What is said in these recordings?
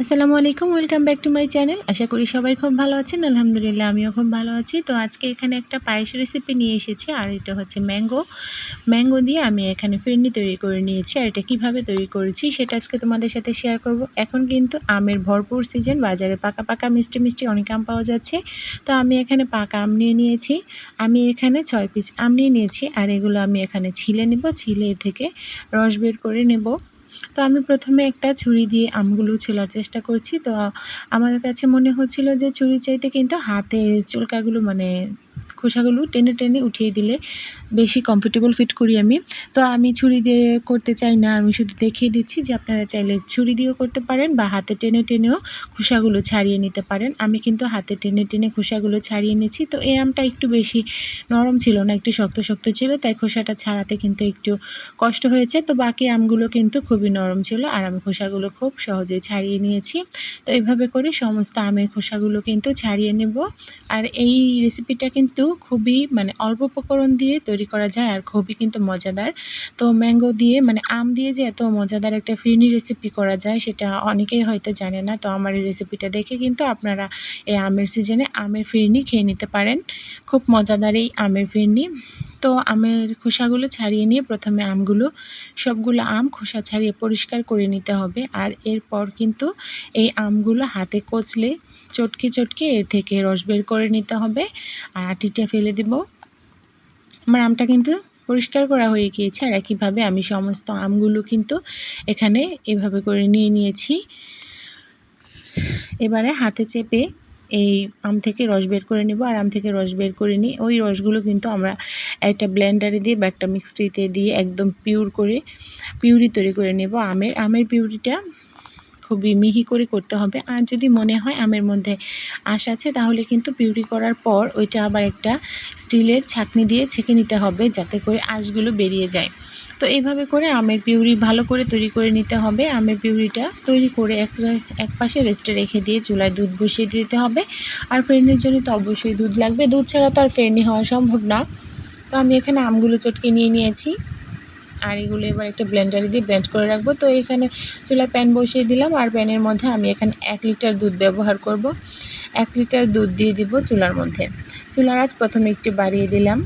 আসসালামু আলাইকুম, welcome back to my channel. আশা করি সবাই খুব ভালো আছেন। আলহামদুলিল্লাহ, আমিও খুব ভালো আছি। তো আজকে এখানে একটা পায়েস রেসিপি নিয়ে এসেছি, আর এটা হচ্ছে ম্যাঙ্গো। ম্যাঙ্গো দিয়ে আমি এখানে ফিরনি তৈরি করে নিয়েছি, আর এটা কীভাবে তৈরি করেছি সেটা আজকে তোমাদের সাথে শেয়ার করব। এখন কিন্তু আমের ভরপুর সিজন বাজারে পাকা পাকা, মিষ্টি মিষ্টি অনেক আম পাওয়া যাচ্ছে। তো আমি এখানে পাকা আম নিয়ে নিয়েছি। আমি এখানে ছয় পিস আম নিয়ে নিয়েছি, আর এগুলো আমি এখানে ছিলে নেব। ছিলে থেকে রস বের করে নেব। তো আমি প্রথমে একটা ছুরি দিয়ে আমগুলো ছেলার চেষ্টা করছি। তো আমাদের কাছে মনে হচ্ছিল যে, ছুরি চাইতে কিন্তু হাতে চুলকাগুলো মানে খোসাগুলো টেনে টেনে উঠিয়ে দিলে বেশি কমফোর্টেবল ফিট করি আমি। তো আমি ছুরি দিয়ে করতে চাই না, আমি শুধু দেখিয়ে দিচ্ছি যে আপনারা চাইলে ছুরি দিয়েও করতে পারেন বা হাতে টেনে টেনেও খোসাগুলো ছাড়িয়ে নিতে পারেন। আমি কিন্তু হাতে টেনে টেনে খোসাগুলো ছাড়িয়ে নিচ্ছি। তো এই আমটা একটু বেশি নরম ছিল না, একটু শক্ত শক্ত ছিল, তাই খোসাটা ছাড়াতে কিন্তু একটু কষ্ট হয়েছে। তো বাকি আমগুলো কিন্তু খুবই নরম ছিল আর আমি খোসাগুলো খুব সহজে ছাড়িয়ে নিয়েছি। তো এইভাবে করে সমস্ত আমের খোসাগুলো কিন্তু ছাড়িয়ে নেব। আর এই রেসিপিটা কিন্তু খুবই মানে অল্প উপকরণ দিয়ে তৈরি করা যায় আর খুবই কিন্তু মজাদার। তো ম্যাঙ্গো দিয়ে মানে আম দিয়ে যে এত মজাদার একটা ফিরনি রেসিপি করা যায় সেটা অনেকেই হয়তো জানে না। তো আমার এই রেসিপিটা দেখে কিন্তু আপনারা এই আমের সিজনে আমের ফিরনি খেয়ে নিতে পারেন। খুব মজাদার এই আমের ফিরনি। তো আমের খোসাগুলো ছাড়িয়ে নিয়ে প্রথমে আমগুলো, সবগুলো আম খোসা ছাড়িয়ে পরিষ্কার করে নিতে হবে। আর এরপর কিন্তু এই আমগুলো হাতে কচলে চটকে চটকে এর থেকে রস বের করে নিতে হবে আর আটিটা ফেলে দেব। আমার আমটা কিন্তু পরিষ্কার করা হয়ে গিয়েছে আর একইভাবে আমি সমস্ত আমগুলো কিন্তু এখানে এভাবে করে নিয়ে নিয়েছি। এবারে হাতে চেপে এই আম থেকে রস বের করে নেব আর আম থেকে রস বের করে নিই ওই রসগুলো কিন্তু আমরা একটা ব্লেন্ডারে দিয়ে বা একটা মিক্সিতে দিয়ে একদম পিউর করে, পিউরি তৈরি করে নেব। আমের আমের পিউরিটা খুবই মিহি করে করতে হবে। আর যদি মনে হয় আমের মধ্যে আঁশ আছে, তাহলে কিন্তু পিউরি করার পর ওইটা আবার একটা স্টিলের ছাঁকনি দিয়ে ছেঁকে নিতে হবে যাতে করে আঁশগুলো বেরিয়ে যায়। তো এইভাবে করে আমের পিউরি ভালো করে তৈরি করে নিতে হবে। আমের পিউরিটা তৈরি করে এক এক পাশে রেস্টে রেখে দিয়ে চুলায় দুধ বসিয়ে দিতে হবে। আর ফেরনির জন্য তো অবশ্যই দুধ লাগবে। দুধ ছাড়া তো আর ফেরনি হওয়া সম্ভব না। তো আমি এখানে আমগুলো চটকে নিয়ে নিয়েছি। আর এগুলো এবার একটা ব্লেন্ডারে দিয়ে ব্লেন্ড করে রাখব। তো এখানে চুলা প্যান বসিয়ে দিলাম আর প্যানের মধ্যে আমি এখানে এক লিটার দুধ ব্যবহার করব। এক লিটার দুধ দিয়ে দিব চুলার মধ্যে। চুলার আঁচ প্রথমে একটু বাড়িয়ে দিলাম।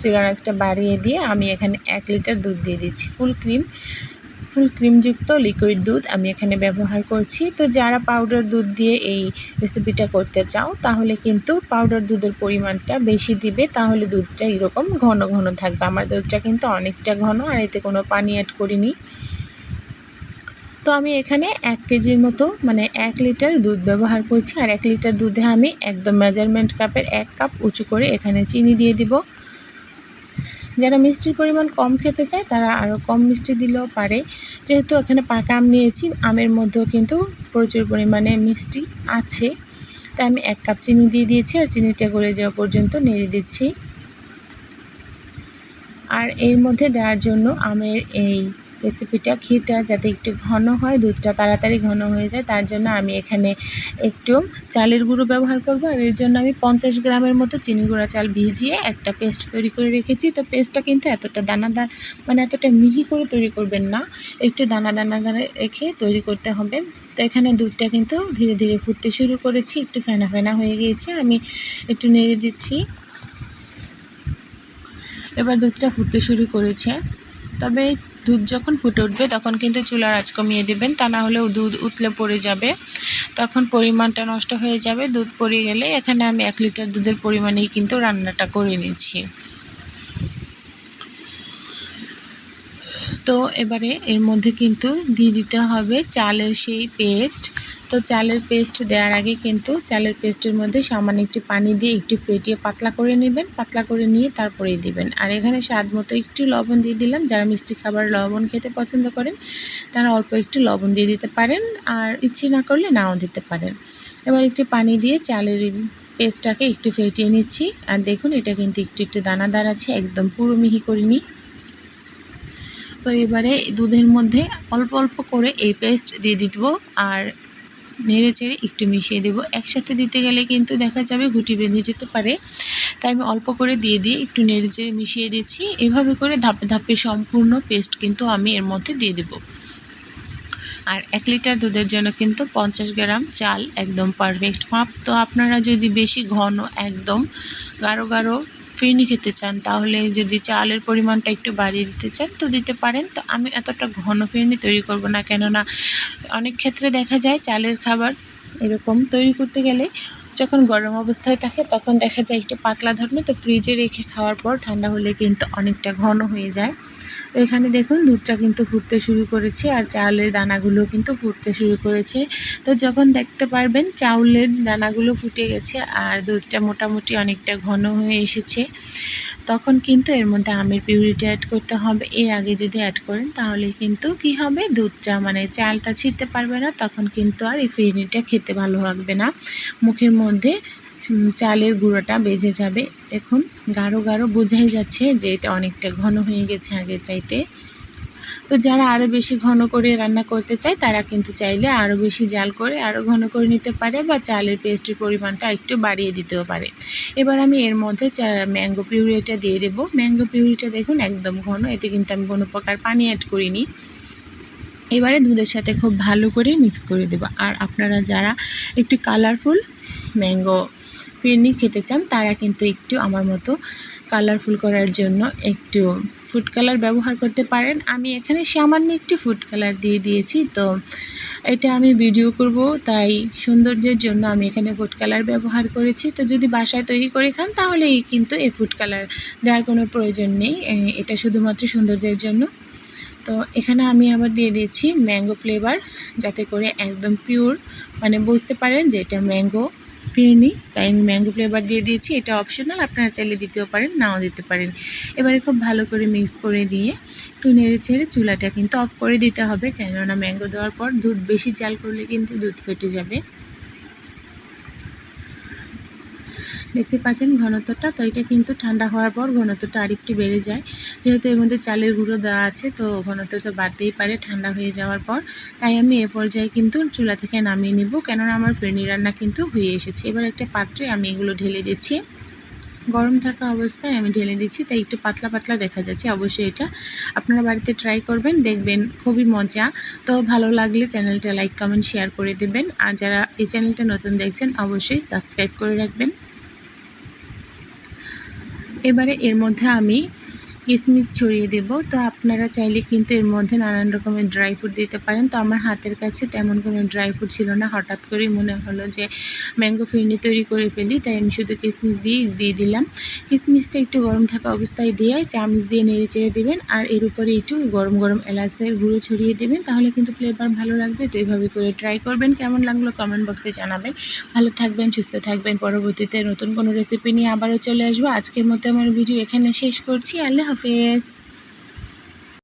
চুলার আঁচটা বাড়িয়ে দিয়ে আমি এখানে এক লিটার দুধ দিয়ে দিচ্ছি। ফুল ক্রিম ফুল ক্রিমযুক্ত লিকুইড দুধ আমি এখানে ব্যবহার করছি। তো যারা পাউডার দুধ দিয়ে এই রেসিপিটা করতে চাও, তাহলে কিন্তু পাউডার দুধের পরিমাণটা বেশি দিবে, তাহলে দুধটা এরকম ঘন ঘন থাকবে। আমার দুধটা কিন্তু অনেকটা ঘন, আর এতে কোনো পানি অ্যাড করিনি। তো আমি এখানে এক কেজির মতো মানে এক লিটার দুধ ব্যবহার করছি, আর এক লিটার দুধে আমি একদম মেজারমেন্ট কাপের এক কাপ উঁচু করে এখানে চিনি দিয়ে দিব। যারা মিষ্টির পরিমাণ কম খেতে চায়, তারা আরও কম মিষ্টি দিলেও পারে। যেহেতু এখানে পাকা আম নিয়েছি, আমের মধ্যেও কিন্তু প্রচুর পরিমাণে মিষ্টি আছে। তাই আমি এক কাপ চিনি দিয়ে দিয়েছি আর চিনিটা গলে যাওয়া পর্যন্ত নেড়ে দিচ্ছি। আর এর মধ্যে দেওয়ার জন্য আমের এই রেসিপিটা ক্ষীরটা যাতে একটু ঘন হয়, দুধটা তাড়াতাড়ি ঘন হয়ে যায়, তার জন্য আমি এখানে একটু চালের গুঁড়ো ব্যবহার করব। আর এর জন্য আমি পঞ্চাশ গ্রামের মতো চিনি গুঁড়া চাল ভিজিয়ে একটা পেস্ট তৈরি করে রেখেছি। তো পেস্টটা কিন্তু এতটা দানাদার মানে এতটা মিহি করে তৈরি করবেন না, একটু দানা দানা রেখে তৈরি করতে হবে। তো এখানে দুধটা কিন্তু ধীরে ধীরে ফুটতে শুরু করেছি, একটু ফেনা ফেনা হয়ে গিয়েছে, আমি একটু নেড়ে দিচ্ছি। এবার দুধটা ফুটতে শুরু করেছে। তবে দুধ যখন ফুটে উঠবে, তখন কিন্তু চুলার আঁচ কমিয়ে দেবেন। তা না হলেও দুধ উতলে পড়ে যাবে। তখন পরিমাণটা নষ্ট হয়ে যাবে। দুধ পড়ে গেলে এখানে আমি এক লিটার দুধের পরিমাণেই কিন্তু রান্নাটা করে নিচ্ছি। তো এবারে এর মধ্যে কিন্তু দিয়ে দিতে হবে চালের সেই পেস্ট। তো চালের পেস্ট দেওয়ার আগে কিন্তু চালের পেস্টের মধ্যে সামান্য একটু পানি দিয়ে একটু ফেটিয়ে পাতলা করে নেবেন। পাতলা করে নিয়ে তারপরেই দিবেন। আর এখানে স্বাদ মতো একটু লবণ দিয়ে দিলাম। যারা মিষ্টি খাবার লবণ খেতে পছন্দ করেন, তারা অল্প একটু লবণ দিয়ে দিতে পারেন। আর ইচ্ছে না করলে নাও দিতে পারেন। এবার একটু পানি দিয়ে চালের পেস্টটাকে একটু ফেটিয়ে নিচ্ছি। আর দেখুন, এটা কিন্তু একটু একটু দানাদার আছে, একদম পুরো মিহি করিনি তো এবারে দুধের মধ্যে অল্প অল্প করে এই পেস্ট দিয়ে দিব আর নেড়ে চেড়ে একটু মিশিয়ে দেব। একসাথে দিতে গেলে কিন্তু দেখা যাবে গুটি বেঁধে যেতে পারে। তাই আমি অল্প করে দিয়ে দিয়ে একটু নেড়ে চেড়ে মিশিয়ে দিচ্ছি। এভাবে করে ধাপে ধাপে সম্পূর্ণ পেস্ট কিন্তু আমি এর মধ্যে দিয়ে দেব। আর এক লিটার দুধের জন্য কিন্তু পঞ্চাশ গ্রাম চাল একদম পারফেক্ট মাপ তো আপনারা যদি বেশি ঘন একদম গাঢ় গাঢ় ফিরনি খেতে চান, তাহলে যদি চালের পরিমাণটা একটু বাড়িয়ে দিতে চান, তো দিতে পারেন। তো আমি এতটা ঘন ফিরনি তৈরি করব না, কেননা অনেক ক্ষেত্রে দেখা যায় চালের খাবার এরকম তৈরি করতে গেলে যখন গরম অবস্থায় থাকে, তখন দেখা যায় একটু পাতলা ধরনের তো ফ্রিজে রেখে খাওয়ার পর ঠান্ডা হলে কিন্তু অনেকটা ঘন হয়ে যায়। তো এখানে দেখুন দুধটা কিন্তু ফুটতে শুরু করেছে আর চাউলের দানাগুলো কিন্তু ফুটতে শুরু করেছে। তো যখন দেখতে পারবেন চাউলের দানাগুলো ফুটে গেছে আর দুধটা মোটামুটি অনেকটা ঘন হয়ে এসেছে, তখন কিন্তু এর মধ্যে আমের পিউরিটা অ্যাড করতে হবে। এর আগে যদি অ্যাড করেন তাহলে কিন্তু কি হবে? দুধটা মানে চালটা ছিটতে পারবে না, তখন কিন্তু আর এই ফিরনিটা খেতে ভালো লাগবে না। মুখের মধ্যে চালের গুঁড়োটা বেজে যাবে। দেখুন, গাঢ় গাঢ় বোঝাই যাচ্ছে যে এটা অনেকটা ঘন হয়ে গেছে আগের চাইতে। তো যারা আরও বেশি ঘন করে রান্না করতে চায়, তারা কিন্তু চাইলে আরও বেশি জাল করে আরও ঘন করে নিতে পারে বা চালের পেস্টের পরিমাণটা একটু বাড়িয়ে দিতেও পারে। এবার আমি এর মধ্যে ম্যাঙ্গো পিউরিটা দিয়ে দেবো। ম্যাঙ্গো পিউরিটা দেখুন একদম ঘন, এতে কিন্তু আমি কোনো প্রকার পানি অ্যাড করিনি। এবারে দুধের সাথে খুব ভালো করে মিক্স করে দেবো। আর আপনারা যারা একটু কালারফুল ম্যাঙ্গো ফিরনি খেতে চান, তারা কিন্তু একটু আমার মতো কালারফুল করার জন্য একটু ফুড কালার ব্যবহার করতে পারেন। আমি এখানে সামান্য একটু ফুড কালার দিয়ে দিয়েছি, তো এটা আমি ভিডিও করব, তাই সৌন্দর্যের জন্য আমি এখানে ফুড কালার ব্যবহার করেছি। তো যদি বাসায় তৈরি করে খান তাহলে কিন্তু এই ফুড কালার দেওয়ার কোনো প্রয়োজন নেই এটা শুধুমাত্র সৌন্দর্যের জন্য। তো এখানে আমি আবার দিয়ে দিয়েছি ম্যাঙ্গো ফ্লেভার যাতে করে একদম পিওর মানে বুঝতে পারেন যে এটা ম্যাঙ্গো ফিরনি তাই আমি ম্যাঙ্গো ফ্লেভার দিয়ে দিয়েছি। এটা অপশনাল আপনারা চাইলে দিতেও পারেন, নাও দিতে পারেন। এবারে খুব ভালো করে মিক্স করে দিয়ে একটু নেড়ে ছেড়ে চুলাটা কিন্তু অফ করে দিতে হবে, কেননা ম্যাঙ্গো দেওয়ার পর দুধ বেশি জাল করলে কিন্তু দুধ ফেটে যাবে। দেখতে পাচ্ছেন ঘনত্বটা, তো এটা কিন্তু ঠান্ডা হওয়ার পর ঘনত্বটা আরেকটু বেড়ে যায়। যেহেতু এর মধ্যে চালের গুঁড়ো দেওয়া আছে, তো ঘনত্ব তো বাড়তেই পারে ঠান্ডা হয়ে যাওয়ার পর। তাই আমি এ পর্যায়ে কিন্তু চুলা থেকে নামিয়ে নিব, কেননা আমার ফেরনি রান্না কিন্তু হয়ে এসেছে। এবার একটা পাত্রে আমি এগুলো ঢেলে দিচ্ছি। গরম থাকা অবস্থায় আমি ঢেলে দিচ্ছি, তাই একটু পাতলা পাতলা দেখা যাচ্ছে। অবশ্যই এটা আপনারা বাড়িতে ট্রাই করবেন, দেখবেন খুবই মজা। তো ভালো লাগলে চ্যানেলটা লাইক কমেন্ট শেয়ার করে দেবেন। আর যারা এই চ্যানেলটা নতুন দেখছেন, অবশ্যই সাবস্ক্রাইব করে রাখবেন। এবারে এর মধ্যে আমি কিশমিশ ছড়িয়ে দেব। তো আপনারা চাইলে কিন্তু এর মধ্যে নানান রকমের ড্রাই ফ্রুট দিতে পারেন। তো আমার হাতের কাছে তেমন কোনো ড্রাই ফ্রুট ছিল না। হঠাৎ করেই মনে হলো যে ম্যাঙ্গো ফিরনি তৈরি করে ফেলি। তাই আমি শুধু কিশমিশ দিয়ে দিয়ে দিলাম। কিশমিশটা একটু গরম থাকা অবস্থায় দিয়ে চামচ দিয়ে নেড়ে চেড়ে দেবেন। আর এর উপরে একটু গরম গরম এলাচের গুঁড়ো ছড়িয়ে দেবেন। তাহলে কিন্তু ফ্লেভার ভালো লাগবে। তো এইভাবে করে ট্রাই করবেন। কেমন লাগল কমেন্ট বক্সে জানাবেন। ভালো থাকবেন, সুস্থ থাকবেন। পরবর্তীতে নতুন কোনো রেসিপি নিয়ে আবারও চলে আসব। আজকের মতো আমার ভিডিও এখানে শেষ করছি। আল্লাহ হাফেজ